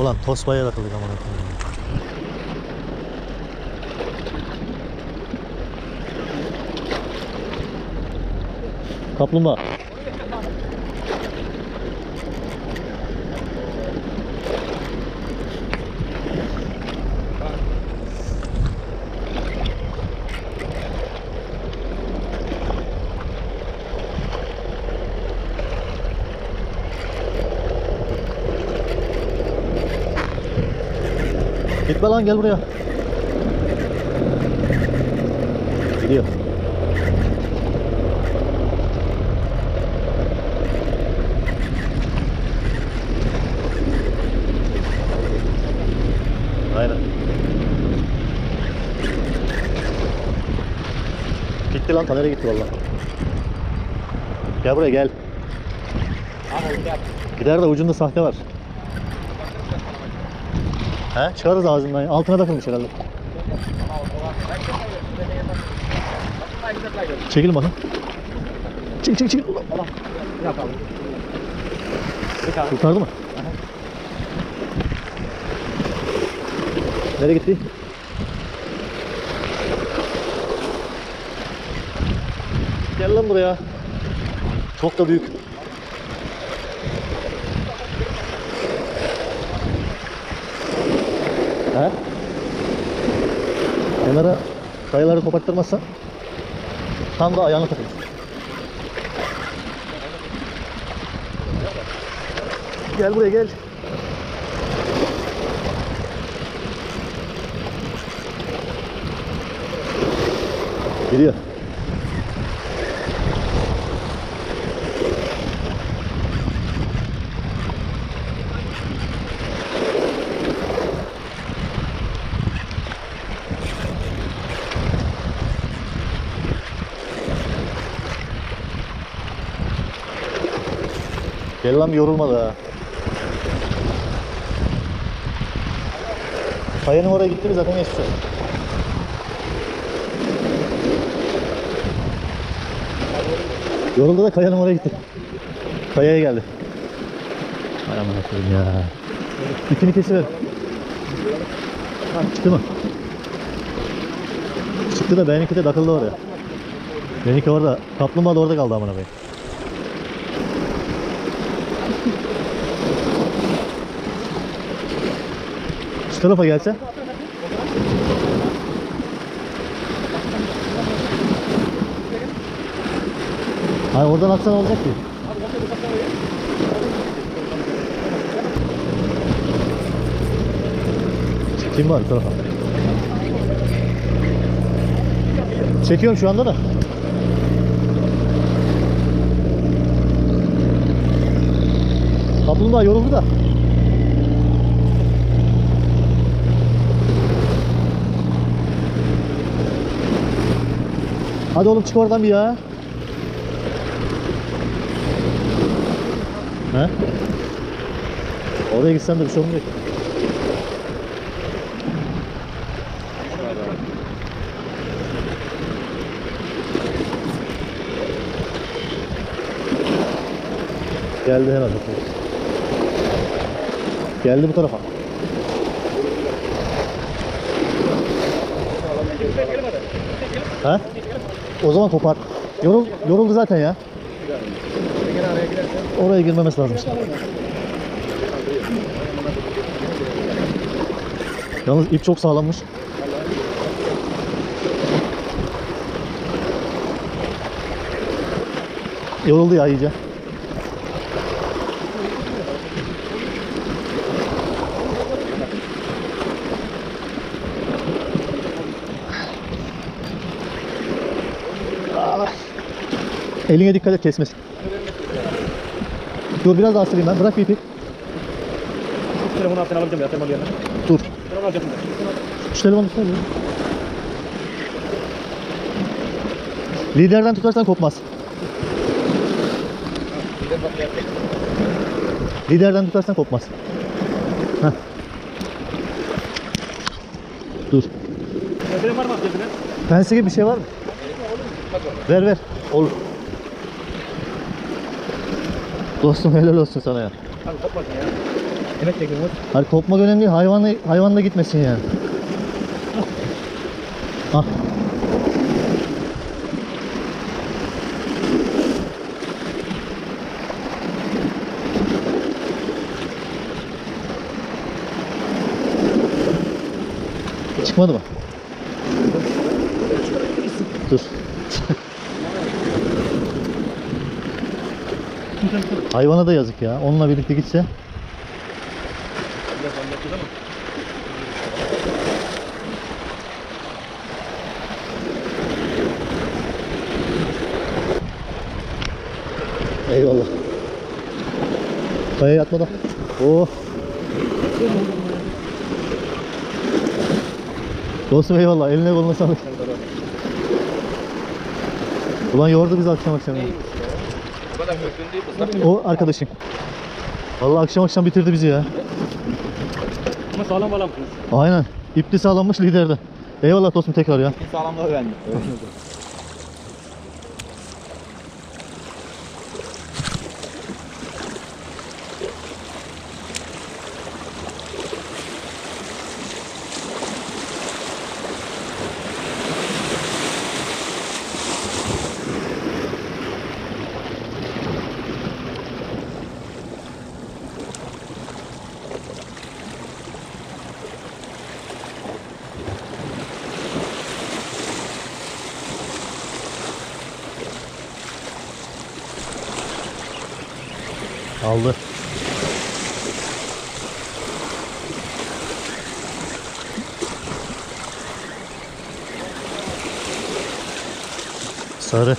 Ulan tosbaya takıldık koyayım. Kaplumbağa. Gitme lan gel buraya. Gidiyor. Aynen. Gitti lan kamera gitti valla. Gel buraya gel. Gider de ucunda sahte var. He? Çıkarız ağzından. Altına takılmış herhalde. Çekil bakın. Çek çek çek. Kurtardı mı? Nereye gitti? Gel lan buraya. Çok da büyük. He? Kenara kayaları koparttırmazsan tam da ayağına takılır. Gel buraya gel. Geliyor. Gel lan yorulmadı ha. Kayanın oraya gitti mi zaten olsun. Yoruldu da kayanın oraya gitti. Kayaya geldi. Hay amına koyayım ya. İpini kesiver. Çıktı mı? Çıktı da benimki de takıldı oraya. Benimki orada. Kaplumbağa da orada kaldı amına koyayım. Şu tarafa gelse. Hayır oradan atsan olacak ki. Çekeyim var tarafa. Çekiyorum şu anda da. Kaplumbağa yoruldu da. Hadi oğlum çık oradan bir ya. He? Oraya gitsen de bir şey olmayacak. Geldi herhalde. Geldi bu tarafa. Ha? O zaman kopar. Yorul, yoruldu zaten ya. Oraya girmemesi lazım işte. Yalnız ip çok sağlammış. Yoruldu ya iyice. Eline dikkat et kesmesin. Dur biraz daha süreyim ben. Bırak bir ipi. Telefonu altına alacağım ya telefonu yerine. Dur. Telefonu alacağım. Şu telefonu tutar ya. Liderden tutarsan kopmaz. Liderden tutarsan kopmaz. Heh. Dur. Pense gibi bir şey var mı? Ver ver. Olur. Dostum helal olsun sana ya. Abi kopmasın ya. Evet çekiyorum. Hadi. Hani kopmak önemli değil. Hayvanla, hayvanla gitmesin yani. Ah. Çıkmadı mı? Hayvana da yazık ya. Onunla birlikte gitse. Biraz anlatıyor ama. Eyvallah. Kaya yatma da. Oh. Dostum eyvallah. Eline koluna sağlık. Ulan yordu bizi akşam akşam. ya. Bu kadar mümkün değil. O arkadaşım. Vallahi akşam akşam bitirdi bizi ya. Ama sağlam bağlam kız. Aynen. İpli sağlanmış liderde. Eyvallah dostum tekrar ya. Sağlamlığı öğrendik. Aldı. Sarı.